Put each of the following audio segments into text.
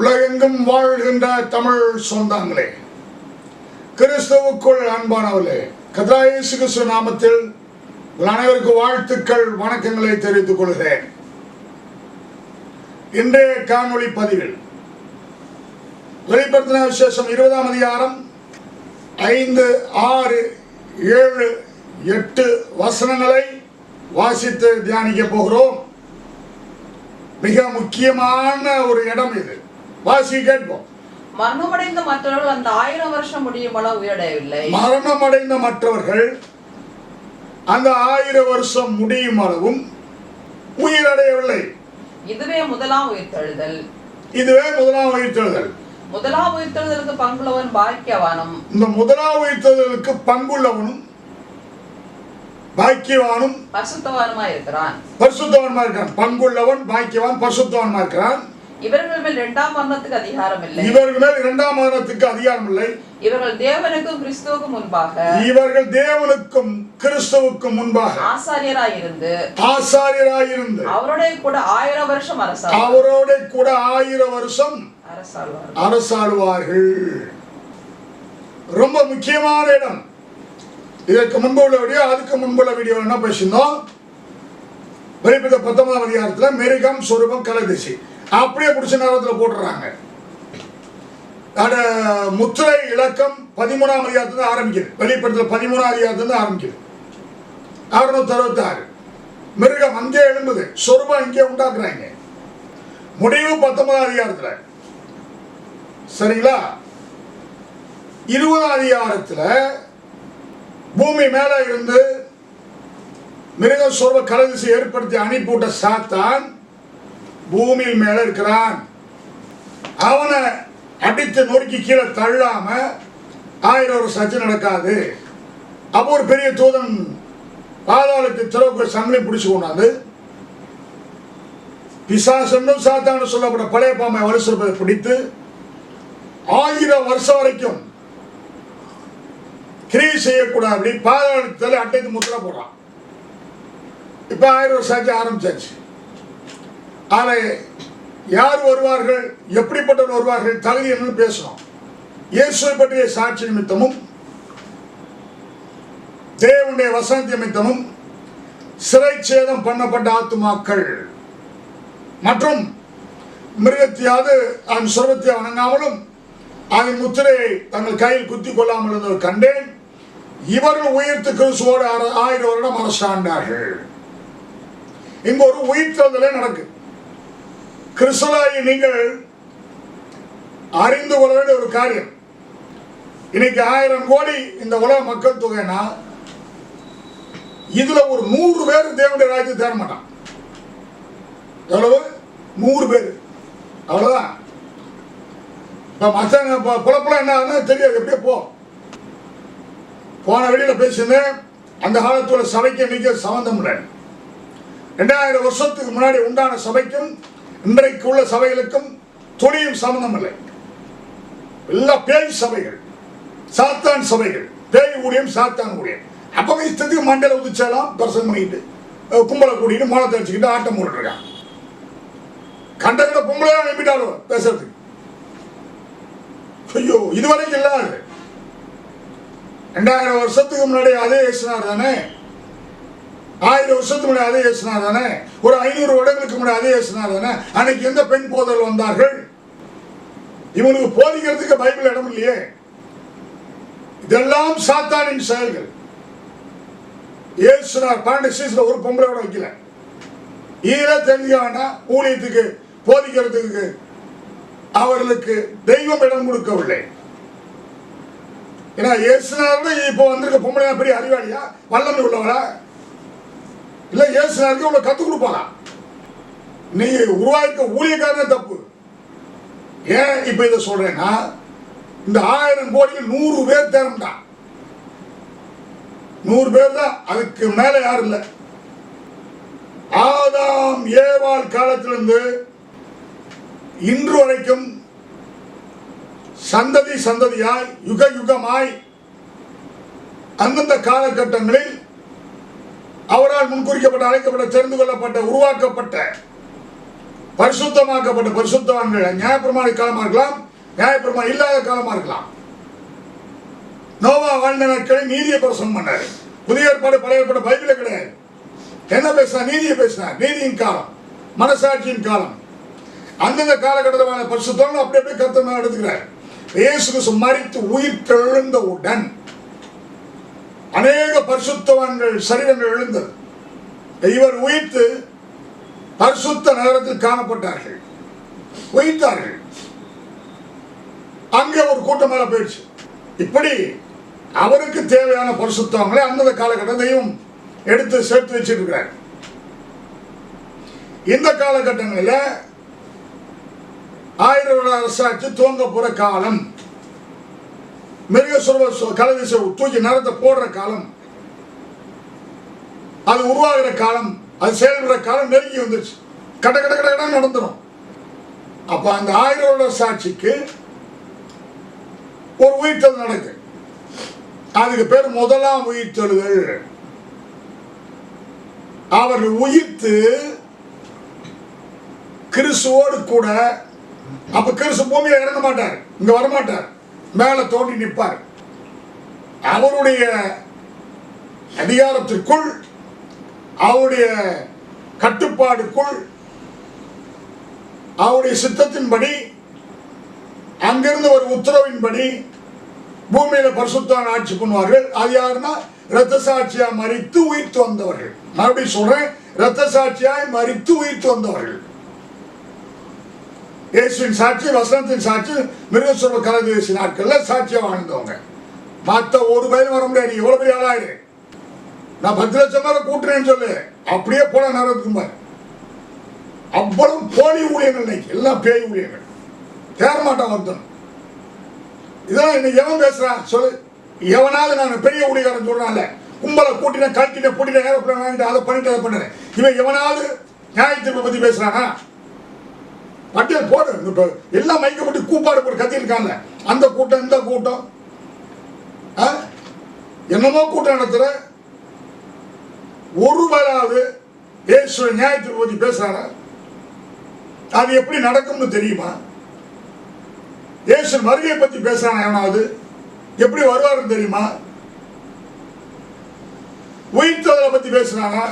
உலகெங்கும் வாழ்கின்ற தமிழ் சொந்தங்களே கிறிஸ்துவுக்குள் அன்பானவர்களே கதாயேசு கிறிஸ்து நாமத்தில் உங்கள் அனைவருக்கும் வாழ்த்துக்கள் வணக்கங்களை தெரிவித்துக் கொள்கிறேன். இன்றைய காணொளி பதிவில் வெளிப்படுத்தின விசேஷம் இருபதாம் அதிகாரம் ஐந்து ஆறு ஏழு எட்டு வசனங்களை வாசித்து தியானிக்க போகிறோம். மிக முக்கியமான ஒரு இடம் இது. வாசி கேட்போம் மரணமடைந்த மற்றவர்கள் அந்த ஆயிரம் வருஷம் முடியும் உயிரடையவில்லை. மரணம் அடைந்த மற்றவர்கள் அந்த ஆயிரம் வருஷம் முடியும் அளவும் உயிரடையவில்லை. இதுவே முதலாம் உயிர்த்தெழுதல். இதுவே முதலாம் உயிர்த்தெழுதல். முதலாம் உயிர்த்தெழுதலுக்கு பங்குள்ளவன் பாக்கியவானும். இந்த முதலாம் உயிர்த்தெழுதலுக்கு பங்குள்ளவனும் பாக்கியவானும் பசுத்தவானுமா இருக்கிறான். பரிசுத்தவன்மா இருக்கிறான். பங்குள்ளவன் பாக்கியவான் பரிசுத்தவன்மா இருக்கிறான். இவர்கள் மேல் இரண்டாம் மரணத்துக்கு அதிகாரம் இல்லை இவர்கள் மேல் இரண்டாம் மரணத்துக்கு அதிகாரம் இல்லை இவர்கள் தேவனுக்கும் கிறிஸ்துவுக்கும் முன்பாக இவர்கள் தேவனுக்கும் கிறிஸ்துவுக்கும் முன்பாக ஆசாரியராய் இருந்து ஆசாரியராயிருந்து அவருடைய கூட ஆயிரம் வருஷம் அரசா அவரோட கூட ஆயிரம் வருஷம் அரசாழ்வார் அரசாளுவார்கள். ரொம்ப முக்கியமான இடம். இதற்கு முன்பு உள்ள வீடியோ அதுக்கு முன்புள்ள வீடியோ என்ன பேசியிருந்தோம்? வெளிப்பட்ட பத்தொன்பதாம் அதிகாரத்தில் மெருகம் சொரூபம் கலதிசி. அப்படியே பிடிச்ச நேரத்தில் போட்டுறாங்க. அட முத்திரை இலக்கம் பதிமூணாம் அதிகாரத்துல ஆரம்பிக்குது. வெளிப்படத்தில் பதிமூணாம் அதிகாரத்துல ஆரம்பிக்குது. அறுநூத்தி அறுபத்தாறு. மிருகம் அங்கே எழும்புது. சொருபம் இங்கே உண்டாக்குறாங்க. முடிவு பத்தொன்பதாம் அதிகாரத்துல. சரிங்களா? இருபதாம் அதிகாரத்துல பூமி மேல இருந்து மிருக சொர்வ கலதிசை ஏற்படுத்தி அனுப்பிவிட்ட சாத்தான் பூமி மேல இருக்கிறான். அவனை அடித்து நொறுக்கி கீழே தள்ளாம ஆயிரம் ஒரு சர்ச்சை நடக்காது. அப்போ ஒரு பெரிய தூதன் பாதாளத்தை திறவுக்கு சங்கிலி பிடிச்சு கொண்டாந்து பிசாசன்னும் சாத்தான்னு சொல்லப்பட்ட பழைய பாம்பை வலுசொல்பதை பிடித்து ஆயிரம் வருஷம் வரைக்கும் கிரியை செய்யக்கூடாது பாதாளத்தில் அட்டைக்கு முத்திர போடுறான். இப்போ ஆயிரம் வருஷம் ஆச்சு ஆரம்பிச்சாச்சு. ஆனால் யார் வருவார்கள் எப்படிப்பட்டவர் வருவார்கள் தகுதி என்று பேசணும் இயேசுவை பற்றிய சாட்சி நிமித்தமும் தேவனுடைய வசனத்தை நிமித்தமும் சிறை சேதம் பண்ணப்பட்ட ஆத்துமாக்கள். மற்றும் மிருகத்தையாவது அதன் சுரத்தை வணங்காமலும் அதன் முத்திரையை தங்கள் கையில் குத்தி கொள்ளாமல் இருந்தவர் கண்டேன். இவர்கள் உயிர்த்து கிறிஸ்துவோடு ஆயிரம் வருடம் அரசாண்டார்கள். இங்கு ஒரு உயிர்த்தெழுதலே நடக்கு. கிறிஸ்துவாகி நீங்கள் அறிந்து கொள்ள வேண்டிய ஒரு காரியம். இன்னைக்கு ஆயிரம் கோடி இந்த உலக மக்கள் தொகைனா இதுல ஒரு நூறு பேர் தேவனுடைய ராஜ்யம் தேட மாட்டான். எவ்வளவு? நூறு பேர். அவ்வளவுதான். இப்ப மச்சாங்க புலப்பெல்லாம் என்ன ஆகுதுன்னு தெரியாது எப்படியே போ. போன வெளியில பேசியிருந்தேன் அந்த காலத்துல சபைக்கு இன்னைக்கு சம்பந்தம் இல்லை. ரெண்டாயிரம் வருஷத்துக்கு முன்னாடி உண்டான சபைக்கும் இன்றைக்கு உள்ள சபைகளுக்கும் துணியும் சம்பந்தம் இல்லை எல்லா பேய் சபைகள் சாத்தான் சபைகள் பேய் ஊழியம் சாத்தான் ஊழியம். அப்பவே இஷ்டத்துக்கு மண்டல உதிச்சாலாம் பிரசங்கம் பண்ணிட்டு கும்பலை கூட்டிட்டு மோளத்தை வச்சுக்கிட்டு ஆட்டம் போட்டுருக்காங்க இருக்கான் கண்டகிட்ட பொம்பளை அனுப்பிட்டாலும் பேசுறதுக்கு? ஐயோ இதுவரைக்கும் இல்லாது ரெண்டாயிரம் வருஷத்துக்கு முன்னாடி அதே இயேசுனார் தானே? ஆயிரம் வருஷத்துக்கு முன்னாடி அதே இயேசுனார் தானே? ஒரு ஐநூறு வருடங்களுக்கு முன்னாடி அதே சொன்னார் தானே? அன்னைக்கு எந்த பெண் போதல் வந்தார்கள்? இவனுக்கு போதிக்கிறதுக்கு பைபிள் இடம் இல்லையே. இதெல்லாம் சாத்தானின் செயல்கள். இயேசுனார் பன்னெண்டு சீசன் ஒரு பொம்பளையோட வைக்கல. ஈர தெரிஞ்சுக்க வேண்டாம். ஊழியத்துக்கு போதிக்கிறதுக்கு அவர்களுக்கு தெய்வம் இடம் கொடுக்கவில்லை. ஏன்னா இயேசுனார் இப்போ வந்திருக்க பொம்பளை பெரிய அறிவாளியா? வல்லமை உள்ளவரா? இல்ல இயேசுனாருக்கு இவ்வளவு கத்து கொடுப்பாரா நீ உருவாக்க ஊழியக்காரனே தப்பு. ஏன் இப்ப இதை சொல்றேன்னா இந்த ஆயிரம் கோடிக்கு நூறு பேர் தேரம்தான் நூறு பேர் தான் அதுக்கு மேல யாரும் இல்லை. ஆதாம் ஏவாள் காலத்திலிருந்து இன்று வரைக்கும் சந்ததி சந்ததியாய் யுக யுகமாய் அந்தந்த காலகட்டங்களில் அவரால் முன்குறிக்கப்பட்ட அழைக்கப்பட்ட தெரிந்து கொள்ளப்பட்ட உருவாக்கப்பட்ட பரிசுத்தமாக்கப்பட்ட பரிசுத்தவான்கள் நியாயப்பிரமாண காலமா இருக்கலாம் நியாயப்பிரமா இல்லாத காலமா இருக்கலாம். நோவா வாழ்ந்த நாட்களை நீதியை பிரசனம் பண்ணாரு புதிய ஏற்பாடு பழைய ஏற்பாடு பைபிளே கிடையாது. என்ன பேசினா நீதியை பேசினார் நீதியின் காலம் மனசாட்சியின் காலம். அந்தந்த காலகட்டத்தில் பரிசுத்தம் அப்படி அப்படியே கத்தனை எடுத்துக்கிறார். இயேசு மறித்து உயிர் தெழுந்தவுடன் அநேக பரிசுத்தவான்கள் சரீரங்கள் எழுந்தது. இவர் உயிர்த்து பரிசுத்த நகரத்தில் காணப்பட்டார்கள். உயிர்த்தார்கள். அங்கே ஒரு கூட்டம் மேல போயிடுச்சு. இப்படி அவருக்கு தேவையான பரிசுத்தவங்களை அந்தந்த காலகட்டத்தையும் எடுத்து சேர்த்து வச்சிருக்கிறார். இந்த காலகட்டங்களில் ஆயிரம் அரசாட்சி துவங்க போற காலம். மிருகசுரவ கலதிசை தூக்கி நரத்தை போடுற காலம் அது உருவாகிற காலம் அது செயல்படுற காலம் நெருங்கி வந்துருச்சு. கட கட கட கட நடந்துடும் அப்ப அந்த ஆயிரம் வருட சாட்சிக்கு ஒரு உயிர்த்தல் நடக்கு அதுக்கு பேர் முதலாம் உயிர்த்தெழுதல் அவர்கள் உயிர்த்து கிறிஸ்துவோடு கூட அப்ப கிறிஸ்து பூமியில இறங்க மாட்டார் இங்க வரமாட்டார். மேல தோண்டி நிற்பார். அவருடைய அதிகாரத்திற்குள் அவருடைய கட்டுப்பாடுக்குள் அவருடைய சித்தத்தின்படி அங்கிருந்து ஒரு உத்தரவின்படி பூமியில பரிசுத்தான் ஆட்சி பண்ணுவார்கள். அது யாருன்னா ரத்த சாட்சியா மறித்து உயிர்த்து வந்தவர்கள். மறுபடியும் சொல்றேன் இரத்த சாட்சியாய் மறித்து உயிர்த்து வந்தவர்கள். இயேசுவின் சாட்சி வசனத்தின் சாட்சி மிருகசுவர கலதேசி நாட்கள்ல சாட்சியாக வாழ்ந்தவங்க. மத்த ஒரு பயிலும் வர முடியாது. இவ்வளோ எவ்வளவு பெரிய ஆளாயிரு நான் பத்து லட்சம் பேரை கூட்டுறேன்னு சொல்லு. அப்படியே போல நேரத்துக்கு பாரு. அவ்வளவு போலி ஊழியர்கள் இன்னைக்கு. எல்லாம் பேய் ஊழியர்கள். தேரமாட்டான் ஒருத்தன் இதெல்லாம் இன்னைக்கு எவன் பேசுறான் சொல்லு. எவனாவது நான் பெரிய ஊழியக்காரன் சொல்றான்ல. கும்பலை கூட்டின கழட்டின பூட்டினேன் ஏரோப்ளேன் வாங்கிட்டு அதை பண்ணிட்டு அதை பண்ணுறேன் இவன் எவனாவது நியாயத்தீர்ப்பை பத்தி பேசுறானா? பட்டியல் போடு. இப்போ எல்லாம் மைக்கப்பட்டு கூப்பாடு போட்டு கத்திருக்காங்க அந்த கூட்டம் இந்த கூட்டம். ஆ? என்னமோ கூட்டம் நடத்துற. ஒரு வேளாவது இயேசுவை நியாயத்தீர்ப்பை பத்தி அது எப்படி நடக்கும்னு தெரியுமா? ஏசு வருகையை பத்தி பேசுறானா எவனாவது? எப்படி வருவாருன்னு தெரியுமா? உயிர்த்ததை பத்தி பேசுறானா?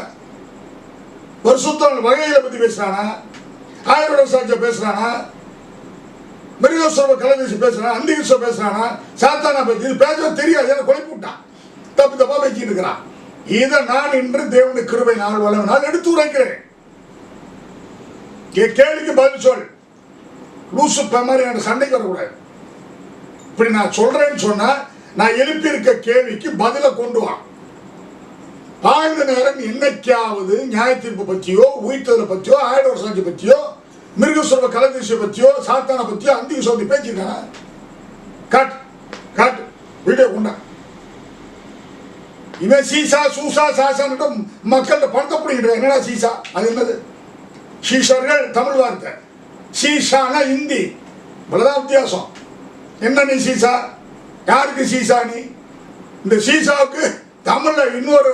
சுத்தம் வகைகளை பத்தி பேசுறானா? ஆயுர்வேத சாட்சிய பேசுறானா? மிருகஸ்வர கலவீசி பேசுறான்? அந்திகிஸ்வ பேசுறானா? சாத்தானா பத்தி இது பேச தெரியாது எனக்கு கொலை போட்டான் தப்பு தப்பா வச்சுட்டு இருக்கிறான் இதை நான் இன்று தேவனுடைய கிருபை நாள் நான் எடுத்து உரைக்கிறேன். கே- கேள்விக்கு பதில் சொல். லூசு மாதிரி எனக்கு சண்டைக்கு வரக்கூடாது. இப்படி நான் சொல்றேன்னு சொன்னா நான் எழுப்பியிருக்க கேள்விக்கு பதிலை கொண்டு வா. ஆழ்ந்த நேரம் என்னைக்காவது நியாய தீர்ப்பு பற்றியோ உயிர்த்ததை பற்றியோ ஆயிரம் வருஷம் பற்றியோ மிருகசுரவ கலதிசை பற்றியோ சாத்தானை பற்றியோ அந்திக சொல்லி பேசியிருக்கானா? கட் கட் வீடியோ கொண்டா. இவன் சீசா சூசா சாசான்னு மக்கள்கிட்ட பணத்தை பிடிக்கிட்டு என்னடா சீசா? அது என்னது? சீஷர்கள் தமிழ் வார்த்தை. சீஷானா ஹிந்தி இவ்வளவுதான் வித்தியாசம். என்ன நீ சீசா? யாருக்கு சீசா நீ? இந்த சீசாவுக்கு தமிழ்ல இன்னொரு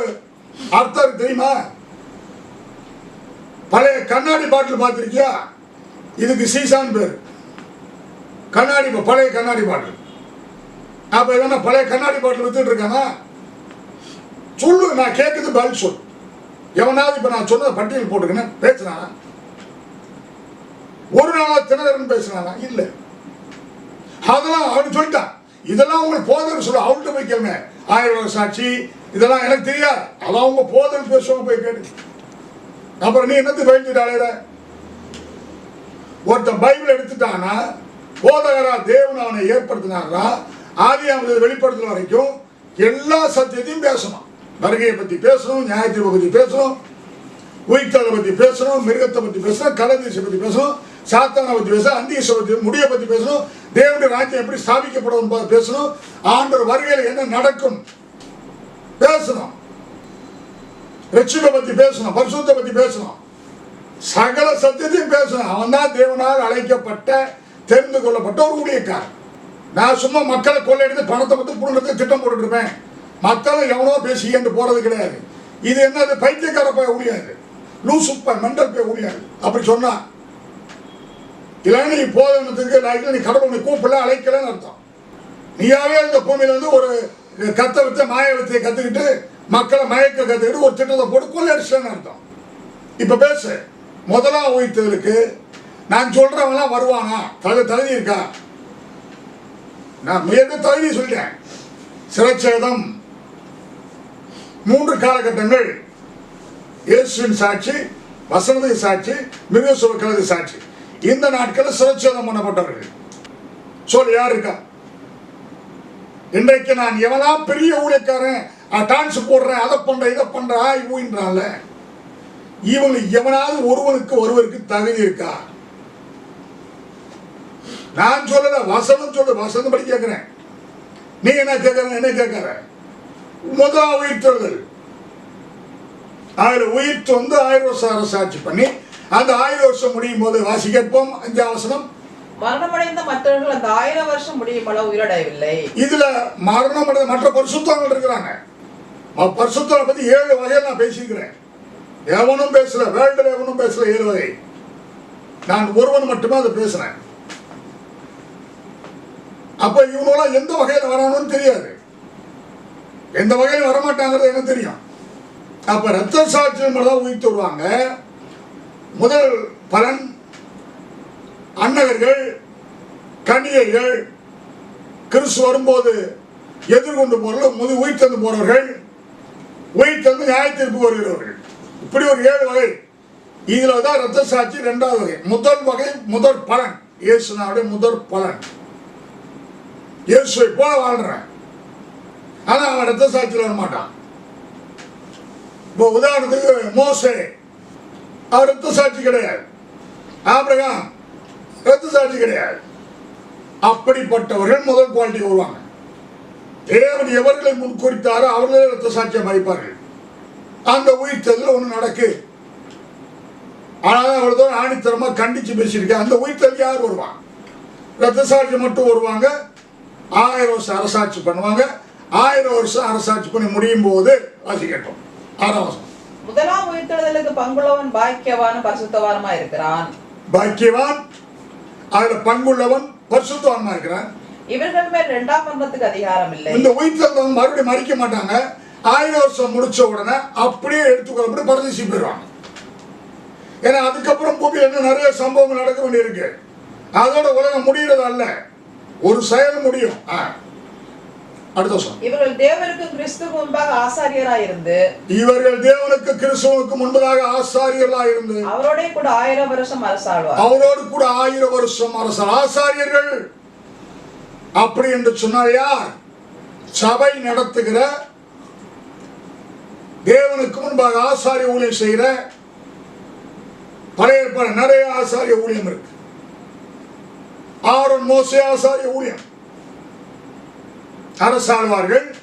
அர்த்தம் தெரியுமா? பழைய கண்ணாடி பாட்டில் பார்த்துருக்கியா? இதுக்கு சீசான் பேர் கண்ணாடி பழைய கண்ணாடி பாட்டில். அப்ப என்ன பழைய கண்ணாடி பாட்டில் வித்துட்டு இருக்கானா? சொல்லு நான் கேட்குது பதில் சொல். எவனாவது இப்ப நான் சொன்னதை பட்டியல் போட்டுக்கணும் பேசுறானா ஒரு நாளா தினகரன் பேசினானா? இல்ல. அதெல்லாம் அவனு சொல்லிட்டான். இதெல்லாம் உங்களுக்கு போதல் சொல்ல அவள்கிட்ட போய் கேளுங்க. ஆயிரம் சாட்சி இதெல்லாம் எனக்கு தெரியாது. அதான் உங்க போதல் பேசுவாங்க போய் கேட்டு அப்புறம் நீ என்னத்து பயந்துட்டாளேட ஒருத்தன் பைபிள் எடுத்துட்டானா போதகரா தேவன் அவனை ஏற்படுத்தினாரா ஆதி அவனை வெளிப்படுத்துற வரைக்கும் எல்லா சத்தியத்தையும் பேசணும். வருகையை பத்தி பேசணும் நியாயத்தை பத்தி பேசணும் உயிர்த்தலை பத்தி பேசணும் மிருகத்தை பத்தி பேசணும் கலதீசை பத்தி பேசணும் சாத்தானை பத்தி பேசணும் அந்தீசை பத்தி முடியை பத்தி பேசணும் தேவனுடைய ராஜ்யம் எப்படி ஸ்தாபிக்கப்படும் பேசணும் ஆண்டவர் வருகையில் என்ன நடக்கும் பேசணும். ரட்சிப்பை பத்தி பேசணும் பரிசுத்தை பத்தி பேசணும். சகல சத்தியத்தையும் பேசணும் அவன் தான் தேவனால் அழைக்கப்பட்ட தெரிந்து கொள்ளப்பட்ட ஒரு ஊழியக்காரன். நான் சும்மா மக்களை கொள்ளையடித்து பணத்தை மட்டும் புடுங்கிறது திட்டம் போட்டுருப்பேன் மக்களை எவனோ பேசி என்று போறது கிடையாது. இது என்னது பைத்தியக்கார போய் ஊழியாது லூசுப்ப மெண்டல் போய் ஊழியாது அப்படி சொன்னான் இல்லைன்னா நீ போதனத்துக்கு லாய்க்கு நீ கடவுள் உன்னை கூப்பிடல அழைக்கலன்னு அர்த்தம். நீயாவே இந்த பூமியில வந்து ஒரு கத்த வித்த மாய வித்தையை கத்துக்கிட்டு மக்களை மயக்க கத்துக்கிட்டு ஒரு திட்டத்தை போட்டு கொள்ளடிச்சலன்னு அர்த்தம். இப்போ பேசு. முதலாம் உயிர்த்தலுக்கு நான் சொல்றவங்களாம் வருவானா? தலை தகுதி இருக்கா நான் மிக தகுதி சொல்லிட்டேன். சிரச்சேதம். மூன்று காலகட்டங்கள். இயேசுவின் சாட்சி வசனத்தின் சாட்சி மிருகசுவக்களது சாட்சி. இந்த நாட்களில் சிரச்சேதம் பண்ணப்பட்டவர்கள். சொல் யார் இருக்கா? இன்றைக்கு நான் எவனா பெரிய ஊழியக்காரன் டான்ஸ் போடுறேன் அதை பண்றேன் இதை பண்றேன் ஆய் ஊயின்றான்ல. இவங்க எவனாவது ஒருவனுக்கு ஒருவருக்கு தகுதி இருக்கா? நான் சொல்லல வசனம் சொல்ல வசனம் படி கேட்கிறேன் நீ என்ன கேட்கற என்ன கேட்கற முதல் உயிர்த்தெழுதல் ஆயிரம் உயிர்த்து வந்து ஆயிரம் வருஷம் அரசாட்சி பண்ணி அந்த ஆயிரம் வருஷம் முடியும் போது வாசி கேட்போம் அஞ்சாம் வசனம். மரணமடைந்த மற்றவர்கள் அந்த ஆயிரம் வருஷம் முடியும் அளவு உயிரடையவில்லை. இதுல மரணம் அடைந்த மற்ற பரிசுத்தவங்கள் இருக்கிறாங்க. அஹ் பரிசுத்தங்களை பத்தி ஏழு வகையில் நான் பேசியிருக்கிறேன். எவனும் பேசல வேர்ல்டுல எவனும் பேசல ஏறுவதை. வகை நான் ஒருவன் மட்டுமே அதை பேசுறேன் அப்ப இவங்களாம் எந்த வகையில வரானுன்னு தெரியாது. எந்த வகையில் வரமாட்டாங்கிறது எனக்கு தெரியும். அப்ப ரத்த சாட்சியம் தான் உயிர் தருவாங்க முதல் பலன் அன்னகர்கள் கன்னிகைகள் கிறிஸ்து வரும்போது எதிர்கொண்டு போறவர்கள் முது உயிர் தந்து போறவர்கள் உயிர் தந்து நியாயத்திற்கு வருகிறவர்கள். இப்படி ஒரு ஏழு வகை. இதுல தான் ரத்த சாட்சி ரெண்டாவது வகை. முதல் வகை முதல் பலன். இயேசுனாவுடைய முதல் பலன். இயேசுவை போல வாழ்றேன். ஆனா அவன் ரத்த சாட்சியில் வர மாட்டான். இப்போ உதாரணத்துக்கு மோசே. அவர் ரத்த சாட்சி கிடையாது. ஆபிரகாம் ரத்த சாட்சி கிடையாது. அப்படிப்பட்டவர்கள் முதல் குவாலிட்டி வருவாங்க. தேவன் எவர்களை முன்குறித்தாரோ அவர்களே ரத்த சாட்சியம் வைப்பார்கள் அந்த உயிர்த்ததில் ஒன்று நடக்கு. ஆனால் அவ்வளோ தூரம் ஆணித்தரமா கண்டிச்சு பேசியிருக்கேன் அந்த உயிர்த்தல் யார் வருவான் ரத்த சாட்சி மட்டும் வருவாங்க. ஆயிரம் வருஷம் அரசாட்சி பண்ணுவாங்க. ஆயிரம் வருஷம் அரசாட்சி பண்ணி முடியும் போது வாசிக்கட்டும் ஆறாம் வருஷம் முதலாம் உயிர்த்தெழுதலுக்கு பங்குள்ளவன் பாக்கியவான் பரிசுத்தவானுமா இருக்கிறான்? பாக்கியவான் அதுல பங்குள்ளவன் பரிசுத்தவான்மா இருக்கிறான்? இவர்கள் மேல் இரண்டாம் மரணத்துக்கு அதிகாரம் இல்லை. இந்த உயிர்த்தெழுந்தவன் மறுபடியும் மறிக்க மாட்டாங்க. ஆயிரம் வருஷம் முடிச்ச உடனே அப்படியே எடுத்துக்கொள்ளப்பட்டு பரதேசி போயிடுவாங்க. ஏன்னா அதுக்கப்புறம் பூமியில் இன்னும் நிறைய சம்பவங்கள் நடக்க வேண்டியிருக்கு. அதோட உலகம் முடிகிறது அல்ல. ஒரு செயல் முடியும். அடுத்த இவர்கள் தேவனுக்கு கிறிஸ்துக்கு முன்பாக ஆசாரியராய் இருந்து இவர்கள் தேவனுக்கு கிறிஸ்துவுக்கு முன்பதாக ஆசாரியர்களாக இருந்து அவரோட கூட ஆயிரம் வருஷம் அரசாழ்வார். அவரோடு கூட ஆயிரம் வருஷம் அரசர் ஆசாரியர்கள். அப்படி என்று சொன்னால் யார்? சபை நடத்துகிற தேவனுக்கு முன்பாக ஆசாரிய ஊழியம் செய்கிற பழைய நிறைய ஆசாரிய ஊழியம் இருக்கு. ஆரோன் மோசே ஆசாரிய ஊழியம். அரசாழ்வார்கள்.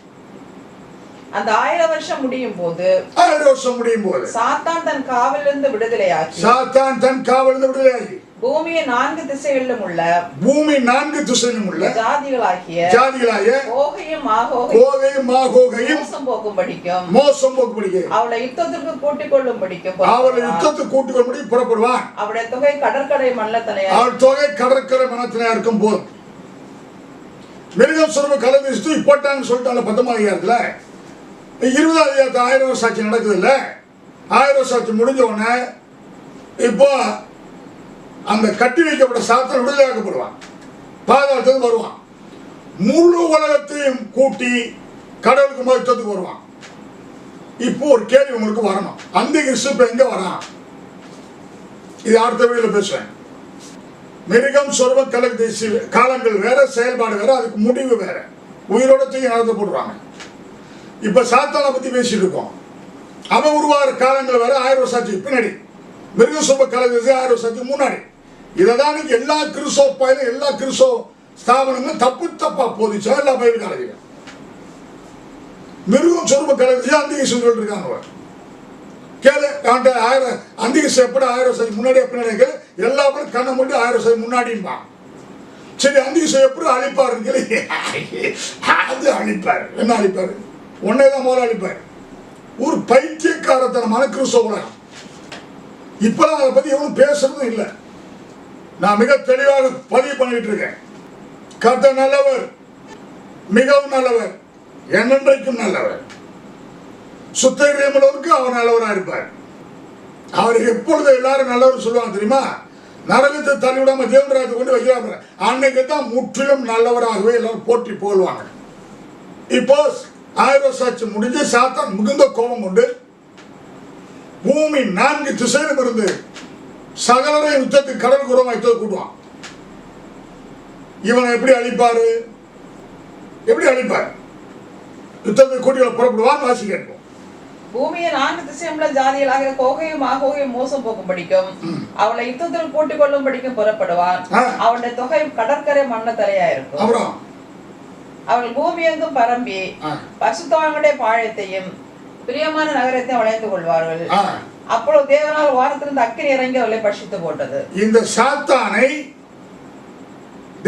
அந்த ஆயிரம் வருஷம் முடியும் போது ஆயிரம் வருஷம் முடியும் போது சாத்தான் தன் காவலிருந்து விடுதலையாக்கி சாத்தான் தன் காவலிருந்து விடுதலையாகி. பூமியை நான்கு திசைகளிலும் உள்ள பூமி நான்கு திசையிலும் உள்ள ஜாதிகளாகிய ஜாதிகளாய கோகையும் கோகையும் மாகோகையும் மோசம் போக்கும் படிக்கும் மோசம் போக்கும்படிக்கு அவளை யுத்தத்திற்கு கூட்டிக் கொள்ளும் படிக்கும் அவளை யுத்தத்துக்கு கூட்டுக்கொள்படி புறப்படுவான். அவருடைய தொகை கடற்கரை மல்லத்தனையா அவள் தொகை கடற்கரை மனத்தினா இருக்கும் போது. மிருகம் சுரப கலந்து போட்டாங்கன்னு சொல்லிட்டாங்க பத்தொன்பது அதிகாரத்துல இருபதாம் அதிகாரத்து ஆயிரம் வருஷம் சாட்சி நடக்குது இல்ல? ஆயிரம் வருஷம் சாட்சி முடிஞ்ச உடனே இப்போ அந்த கட்டி வைக்கப்பட்ட சாத்தன் விடுதலையாக்கப்படுவான் பாதாளத்துக்கு வருவான். முழு உலகத்தையும் கூட்டி கடவுளுக்கு மகத்துவத்துக்கு வருவான். இப்போ ஒரு கேள்வி உங்களுக்கு வரணும். அந்த கிறிஸ்து இப்ப எங்க வரான்? இது அடுத்த வீடியோல பேசுவேன் மிருகம் சொர்வ கலக்கு தேசி காலங்கள் வேற செயல்பாடு வேற அதுக்கு முடிவு வேற. உயிரோட தூக்கி நடத்த போடுவாங்க இப்ப சாத்தானை பத்தி பேசிட்டு இருக்கோம். அவன் உருவாகிற காலங்கள் வேற ஆயிரம் வருஷம் பின்னாடி. மிருகம் சொர்வ கலக்கு ஆயிரம் வருஷத்துக்கு முன்னாடி. இதைதான் எல்லா கிறிஸ்தவ பயிலும் எல்லா கிறிஸ்தவ ஸ்தாபனங்களும் தப்பு தப்பா போதிச்சா. எல்லா பயிலும் காலேஜில் மிருகம் சொருப கலைஞர் தேசி சொல்லிட்டு இருக்காங்க அவர். கேளு அவன்கிட்ட ஆயிரம் அந்திக எப்படி ஆயிரம் சதி முன்னாடியே பின்னாடி எல்லா பேரும் கண்ணை மட்டும் ஆயிரம் சதி முன்னாடிம்பான் சரி அந்திக எப்படி அழிப்பாருன்னு கேளு. அது அழிப்பாரு. என்ன அழிப்பாரு? உன்னே தான் முதல்ல அழிப்பாரு. ஒரு பைத்தியக்காரத்தனமான கிறிஸ்தவ உலகம். இப்பெல்லாம் அதை பத்தி எவனும் பேசுறதும் இல்லை. நான் மிக தெளிவாக பதிவு பண்ணிட்டு இருக்கேன். கத்த நல்லவர். மிகவும் நல்லவர். என்னென்றைக்கும் நல்லவர். சுத்தகிரியமுள்ளவருக்கு அவர் நல்லவராக இருப்பார். அவர் எப்பொழுது எல்லாரும் நல்லவர் சொல்லுவாங்க தெரியுமா? நரகத்தை தள்ளிவிடாம தேவராஜத்தை கொண்டு வைக்கிறாங்க அன்னைக்கு தான் முற்றிலும் நல்லவராகவே எல்லாரும் போற்றி போடுவாங்க இப்போ ஆயிரம் சாட்சி முடிஞ்சு சாத்தான் மிகுந்த கோபம் கொண்டு பூமி நான்கு திசையிலும் இருந்து சகலரை யுத்தத்துக்கு கடல் குரமாய் கூட்டுவான். இவனை எப்படி அழிப்பாரு? எப்படி அழிப்பார்? யுத்தத்துக்கு கூட்டிகளை புறப்படுவான் வாசி கேட்போம். பூமியின் நான்கு திசையுள்ள ஜாதிகளாக கோகையும் ஆகோகையும் மோசம் போக்கும் படிக்கும் அவளை யுத்தத்தில் கூட்டிக் கொள்ளும் படிக்கும் புறப்படுவான். ஆ. அவனுடைய தொகை கடற்கரை மண்ண தலையா இருக்கும் அவள் பூமி எங்கும் பரம்பி பசுத்தவங்களுடைய பாழத்தையும் பிரியமான நகரத்தையும் வளைந்து கொள்வார்கள். அப்பொழுது தேவனால் வானத்திலிருந்து அக்கினி இறங்கி அவளை பட்சித்து போட்டது. இந்த சாத்தானை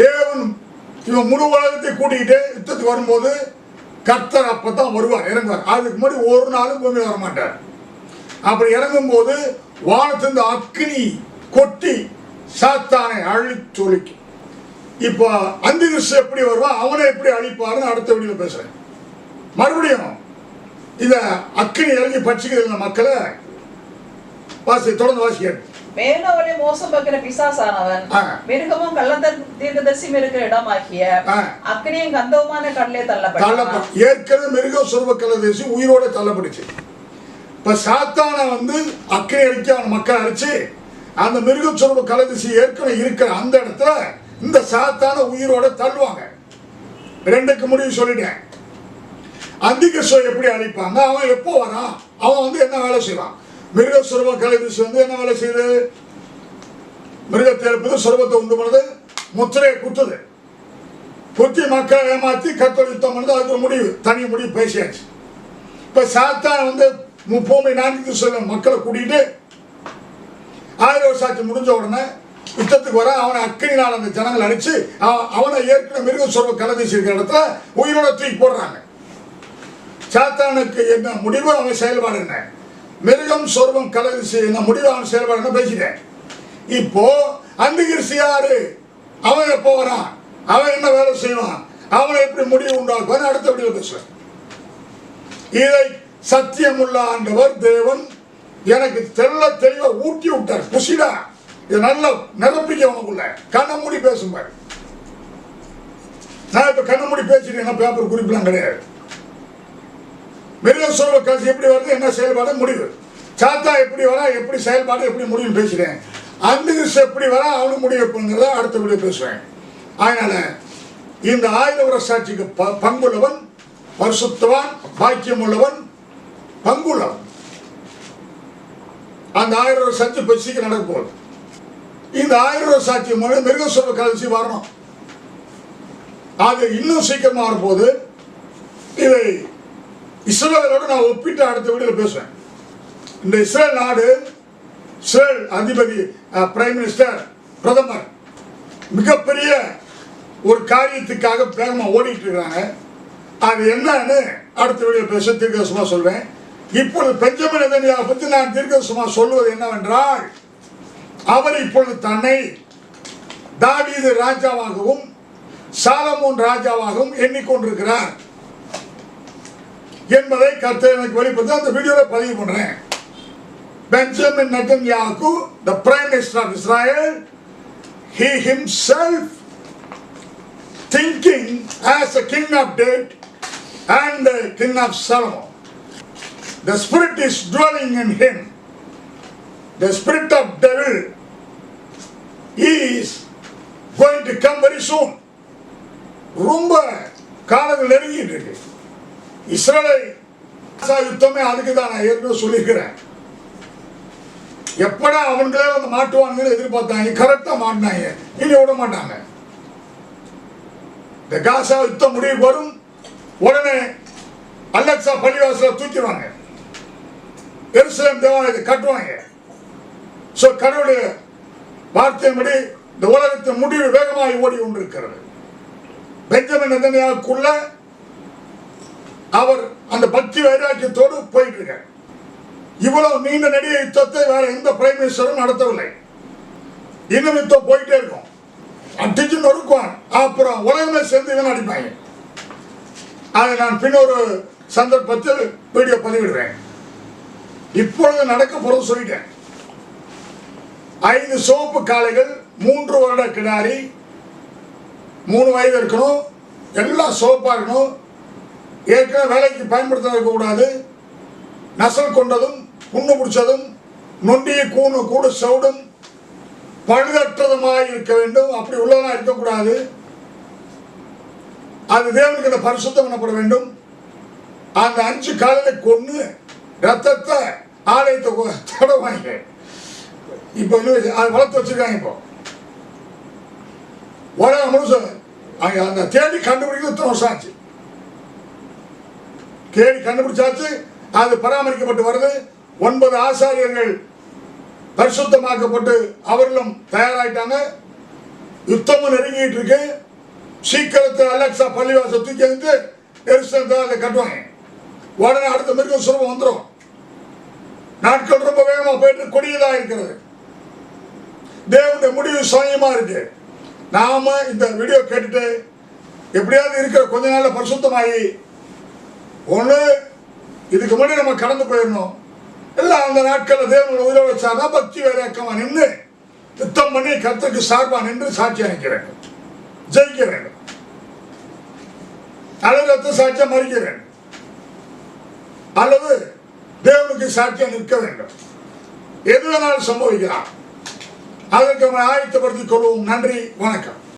தேவன் இவன் முழு உலகத்தை கூட்டிகிட்டு யுத்தத்துக்கு வரும்போது கர்த்தர் அப்பதான் வருவார் இறங்குவார். அதுக்கு முன்னாடி ஒரு நாளும் பூமி வர மாட்டார். அப்படி இறங்கும்போது வானத்திலிருந்து அக்னி கொட்டி சாத்தானை அழிச்சொலிக்கும் இப்போ அந்திகிறிஸ்து எப்படி வருவான் அவனை எப்படி அழிப்பாருன்னு அடுத்த வீடியோல பேசுறேன். மறுபடியும் இதை அக்னி இறங்கி பட்சிக்குது மக்களை வாசி தொடர்ந்து வாசி கேட்போம் மேலும் அவளை மோசம் பார்க்கிற பிசாசானவன். மிருகமும் கள்ளத்தர் தீர்க்கதரிசியும் இருக்கிற இடமாகிய ஆ. அக்கினியும் கந்தவுமான கடலே தள்ளப்பட்டான். ஏற்கனவே மிருக சொருப கலதேசி உயிரோட தள்ளப்பட்டுச்சு. இப்ப சாத்தான வந்து அக்கறை அடிக்க அவன் மக்கள் அடிச்சு அந்த மிருக சொருப கலதேசி ஏற்கனவே இருக்கிற அந்த இடத்துல இந்த சாத்தான உயிரோட தள்ளுவாங்க. ரெண்டுக்கு முடிவு சொல்லிட்டேன். அந்திகிறிஸ்துவ எப்படி அழிப்பாங்க? அவன் எப்போ வரான்? அவன் வந்து என்ன வேலை செய்வான்? மிருக சுரப கலதேசி வந்து என்ன வேலை செய்யுது? மிருகத்தை இருப்பது சுரபத்தை உண்டு பண்ணுது. முத்திரையை குத்துது. குத்தி மக்களை ஏமாத்தி கத்தோடு யுத்தம் பண்ணது. அதுக்கு ஒரு முடிவு. தனி முடிவு பேசியாச்சு. இப்ப சாத்தான் வந்து முப்போமை நான்கு சொல்ல மக்களை கூட்டிட்டு ஆயிரம் வருஷம் ஆட்சி முடிஞ்ச உடனே யுத்தத்துக்கு வர அவனை அக்கினினால் அந்த ஜனங்கள் அடிச்சு அவ- அவனை ஏற்கனவே மிருக சொர்வ கலதீசி இருக்கிற இடத்துல உயிரோட தூக்கி போடுறாங்க. சாத்தானுக்கு என்ன முடிவு? அவன் செயல்பாடு என்ன? மிருகம் சொர்வம் கலதீசி என்ன முடிவான செயல்பாடு பேசிட்டேன். இப்போ அந்திகிரிசி யாரு? அவன் எப்போ வரான்? அவன் என்ன வேலை செய்வான்? அவனை எப்படி முடிவு உண்டாக்குவான்? அடுத்த வீடியோ பேசுவேன் இதை சத்தியமுள்ள ஆண்டவர் தேவன் எனக்கு தெள்ள தெளிவா ஊட்டி விட்டார். புசிடா? இது நல்ல நிரப்பிக்க உனக்குள்ள. கண்ணை மூடி பேசும்பாரு. நான் இப்ப கண்ணை மூடி பேசிட்டேன் பேப்பர் குறிப்பெல்லாம் கிடையாது. மிருக சொல்வ காசு எப்படி வருது என்ன செயல்பாடு? முடிவு. சாத்தா எப்படி வரா எப்படி செயல்பாடு எப்படி முடிவுன்னு பேசுறேன் அந்த எப்படி வரா அவனு முடிவு பண்ணுறத அடுத்த வீடியோ பேசுவேன். அதனால இந்த ஆயுத வருஷ சாட்சிக்கு ப- பங்குள்ளவன் பரிசுத்தவான் பாக்கியம் உள்ளவன் பங்குள்ளவன். அந்த ஆயிரம் ரூபாய் சாட்சி இப்போ சீக்கிரம் நடக்க போகுது. இந்த ஆயிரம் ரூபாய் சாட்சி மூலம் மிருக சொல்வ கலசி வரணும். அது இன்னும் சீக்கிரமாக வரும்போது இதை இஸ்ரேலோடு நான் ஒப்பிட்டு அடுத்த வீடியோவில் பேசுவேன் இந்த இஸ்ரேல் நாடு இஸ்ரேல் அதிபதி பிரைம் மினிஸ்டர் பிரதமர் மிகப்பெரிய ஒரு காரியத்துக்காக வேகமாக ஓடிட்டு இருக்கிறாங்க அது என்னன்னு அடுத்த வீடியோ பேச தீர்க்கதரிசனமா சொல்வேன் இப்பொழுது பெஞ்சமின் நெதன்யாவை பற்றி நான் தீர்க்கதரிசனமா சொல்வது என்னவென்றால் அவர் இப்பொழுது தன்னை தாவீது ராஜாவாகவும் சாலமோன் ராஜாவாகவும் எண்ணிக்கொண்டிருக்கிறார். என்பதை கர்த்தர் எனக்கு வெளிப்படுத்த அந்த வீடியோவில் பதிவு பண்றேன் Benjamin Netanyahu the prime minister of Israel he himself thinking as a king of David and the king of Solomon the spirit is dwelling in him the spirit of devil is going to come very soon ரொம்ப காலங்கள் நெருங்கிட்டு இருக்கு இஸ்ரேலை யுத்தமே அதுக்கு தான் நான் ஏற்கனவே சொல்லியிருக்கிறேன். எப்படா அவங்களே வந்து மாட்டுவானுங்கன்னு எதிர்பார்த்தாங்க. கரெக்டா மாட்டினாங்க. இனி விட மாட்டாங்க. இந்த காசா யுத்தம் முடிவு வரும். உடனே அலெக்சா பள்ளிவாசல தூக்கிடுவாங்க. எருசலேம் தேவாலயத்தை கட்டுவாங்க. ஸோ கடவுளுடைய வார்த்தையின்படி இந்த உலகத்தின் முடிவு வேகமாக ஓடி கொண்டிருக்கிறது. பெஞ்சமின் நிதனையாக்குள்ள அவர் அந்த பக்தி வைராக்கியத்தோடு போயிட்டு இருக்கார் இவ்வளவு நீண்ட நடிகை யுத்தத்தை வேற எந்த பிரைம் மினிஸ்டரும் நடத்தவில்லை. இன்னும் யுத்தம் போயிட்டே இருக்கும். அடிச்சு நொறுக்குவான். அப்புறம் உலகமே சேர்ந்து இவன் அடிப்பாங்க. அதை நான் பின்னொரு சந்தர்ப்பத்தில் வீடியோ பதிவிடுவேன் இப்பொழுது நடக்க போறது சொல்லிட்டேன். ஐந்து சோப்பு காளைகள் மூன்று வருட கிடாரி மூணு வயது இருக்கணும் எல்லாம் சோப்பாக இருக்கணும் ஏற்கனவே வேலைக்கு பயன்படுத்த இருக்கக்கூடாது நசல் கொண்டதும் புண்ணு பிடிச்சதும் நொண்டிய கூணு கூடு சவுடும் பழுதற்றதுமாய் இருக்க வேண்டும். அப்படி உள்ளதாக இருக்கக்கூடாது. அது தேவனுக்கு பரிசுத்தம் பண்ணப்பட வேண்டும். அந்த அஞ்சு காலையில கொன்று ரத்தத்தை ஆலயத்தை தொடவாங்க. இப்போ இன்னும் அது வளர்த்து வச்சிருக்காங்க இப்போ. உலகம் முழுசு அந்த தேடி கண்டுபிடிக்கிறது இத்தனை வருஷம் ஆச்சு. தேடி கண்டுபிடிச்சாச்சு அது பராமரிக்கப்பட்டு வருது. ஒன்பது ஆசாரியர்கள் பரிசுத்தமாக்கப்பட்டு அவர்களும் தயாராயிட்டாங்க. யுத்தமும் நெருங்கிட்டு இருக்கு. சீக்கிரத்தில் அலெக்சா பள்ளிவாச தூக்கி வந்து எரிசனத்தை கட்டுவாங்க. உடனே அடுத்த மிருக சுரபம் வந்துடும் நாட்கள் ரொம்ப வேகமாக போயிட்டு கொடியதாக இருக்கிறது. தேவனுடைய முடிவு சுயமா இருக்கு. நாம இந்த வீடியோ கேட்டுட்டு எப்படியாவது இருக்கிற கொஞ்ச நாள்ல பரிசுத்தமாகி ஒண்ணு இதுக்கு முன்னாடி நம்ம கடந்து போயிடணும் எல்லாம் அந்த நாட்களில் தேவனோட உயிரை வச்சாதான் பக்தி வேறக்கமா நின்று யுத்தம் பண்ணி கருத்துக்கு சார்பா நின்று சாட்சி அளிக்க வேண்டும் ஜெயிக்க வேண்டும் அல்லது ரத்த சாட்சியம் மறிக்க வேண்டும் அல்லது தேவனுக்கு சாட்சியம் நிற்க வேண்டும். எது வேணாலும் சம்பவிக்கலாம்? அதற்கு நம்ம ஆயத்தப்படுத்திக் கொள்வோம். நன்றி வணக்கம்.